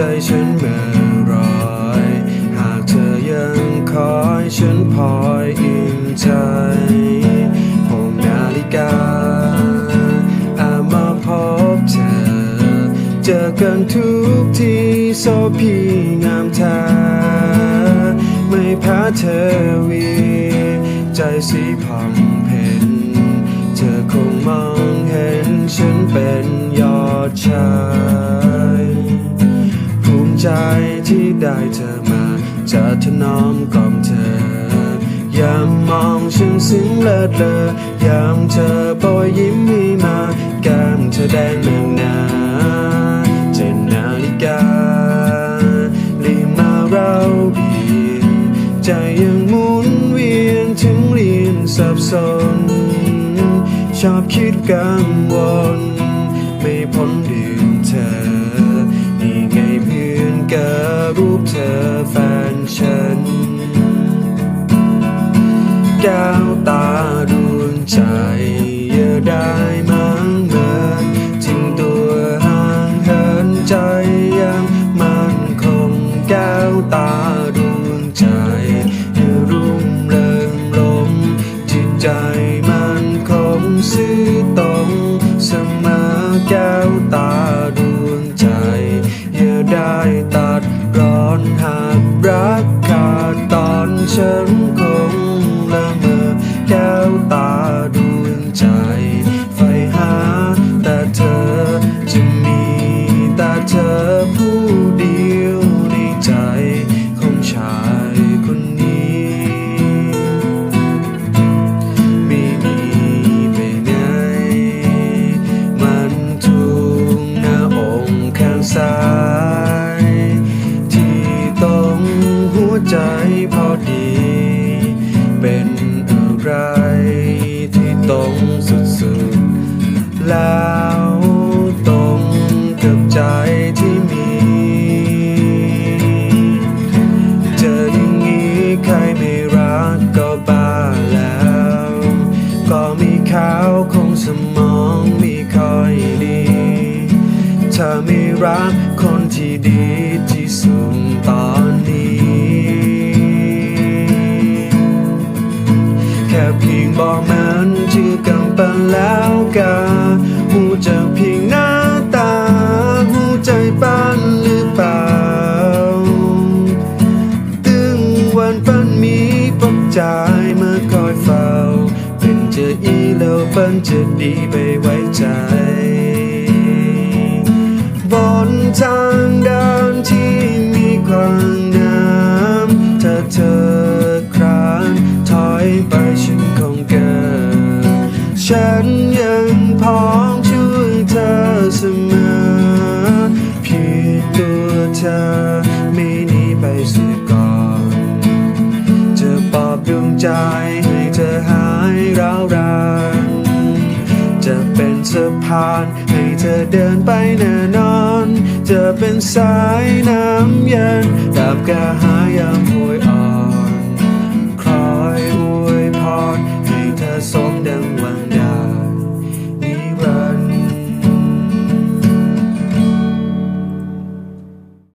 ใจฉันเมื่อไรหากเธอยังคอยฉันพอยอิ่มใจผงนาฬิกาอามาพบเธอ เจอกันทุกทีโซพีงามทาไม่พ้เธอวี ใจสีพองเพนเธอคงมองเห็นฉันเป็นยอดชา ได้เธอมาจะถนอมกล่อมเธออย่ามองฉันซึ้งเลิศเลอยามเธอโปรยยิ้มให้มาแก้มเธอแดงนางนาเจนนาฬิกาลีมาเราเบียนใจยังหมุนเวียนถึงเรียนสับสน ชอบคิดกังวลไม่พ้นเดื แก้วตาดวงใจ รักคนที่ดีที่สุดตอนนี้ แค่เพียงบอกมันชื่อกันไปแล้วกันหูจะเพียงหน้าตาหูใจปันหรือเปล่า ตึงวันปันมีปกใจเมื่อคอยเฝ้า เป็นเจออีแล้วปันจะดีไปไว้ใจ ฉันยังพร้อมช่วยเธอเสมอ เพียงตัวเธอไม่หนีไปเสียก่อนจะปลอบดวงใจให้เธอหายร้าวรานจะเป็นสะพานให้เธอเดินไปแน่นอน จะเป็นสายน้ำ